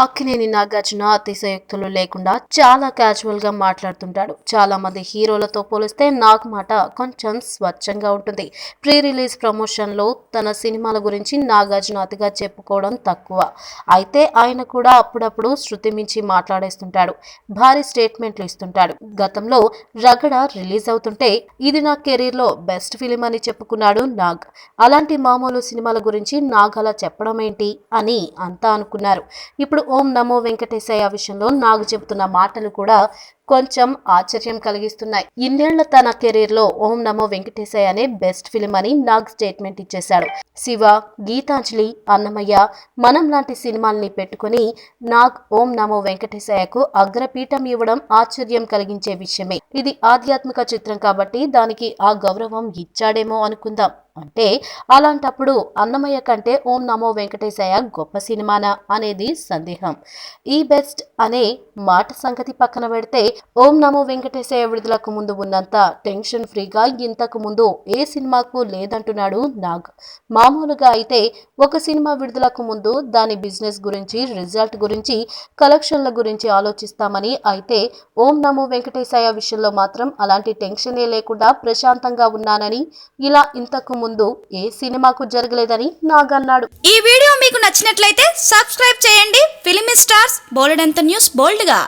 అక్కినేని నాగార్జున అతిశయోక్తులు లేకుండా చాలా క్యాజువల్గా మాట్లాడుతుంటాడు. చాలా మంది హీరోలతో పోలిస్తే నాగ్ మాట కొంచెం స్వచ్ఛంగా ఉంటుంది. ప్రీ రిలీజ్ ప్రమోషన్లో తన సినిమాల గురించి నాగార్జున అతిగా చెప్పుకోవడం తక్కువ. అయితే ఆయన కూడా అప్పుడప్పుడు శృతి మించి మాట్లాడేస్తుంటాడు. భారీ స్టేట్మెంట్లు ఇస్తుంటాడు. గతంలో రగడ రిలీజ్ అవుతుంటే ఇది నా కెరీర్లో బెస్ట్ ఫిలిం అని చెప్పుకున్నాడు నాగ్. అలాంటి మామూలు సినిమాల గురించి నాగ్ అలా చెప్పడం ఏంటి అని అంతా అనుకున్నారు. ఇప్పుడు ఓం నమో వెంకటేశయ్య విషయంలో నాకు చెబుతున్న మాటలు కూడా కొంచెం ఆశ్చర్యం కలిగిస్తున్నాయి. ఇన్నేళ్ళ తన కెరీర్లో ఓం నమో వెంకటేశయ్య అనే బెస్ట్ ఫిలిం అని నాగ్ స్టేట్మెంట్ ఇచ్చేశాడు. శివ గీతాంజలి అన్నమయ్య మనం లాంటి సినిమాల్ని పెట్టుకుని నాగ్ ఓం నమో వెంకటేశయ్యకు అగ్రపీఠం ఇవ్వడం ఆశ్చర్యం కలిగించే విషయమే. ఇది ఆధ్యాత్మిక చిత్రం కాబట్టి దానికి ఆ గౌరవం ఇచ్చాడేమో అనుకుందాం. అంటే అలాంటప్పుడు అన్నమయ్య కంటే ఓం నమో వెంకటేశయ్య గొప్ప సినిమానా అనేది సందేహం. ఈ బెస్ట్ అనే మాట సంగతి పక్కన పెడితే ఓం నమో వెంకటేశయ విడుదలకు ముందు ఉన్నంత టెన్షన్ ఫ్రీగా ఇంతకు ముందు ఏ సినిమాకు లేదంటున్నాడు నాగ్. మామూలుగా అయితే ఒక సినిమా విడుదలకు ముందు దాని బిజినెస్ గురించి రిజల్ట్ గురించి కలెక్షన్ల గురించి ఆలోచిస్తామని అయితే ఓం నమో వెంకటేశయ్య విషయంలో మాత్రం అలాంటి టెన్షనే లేకుండా ప్రశాంతంగా ఉన్నానని ఇలా ఇంతకు ముందు ఏ సినిమాకు జరగలేదని నాగ్ అన్నాడు. ఈ వీడియో మీకు నచ్చినట్లయితే సబ్స్క్రైబ్ చేయండి. ఫిలిం స్టార్స్ బోలెడంత న్యూస్ బోల్డ్గా.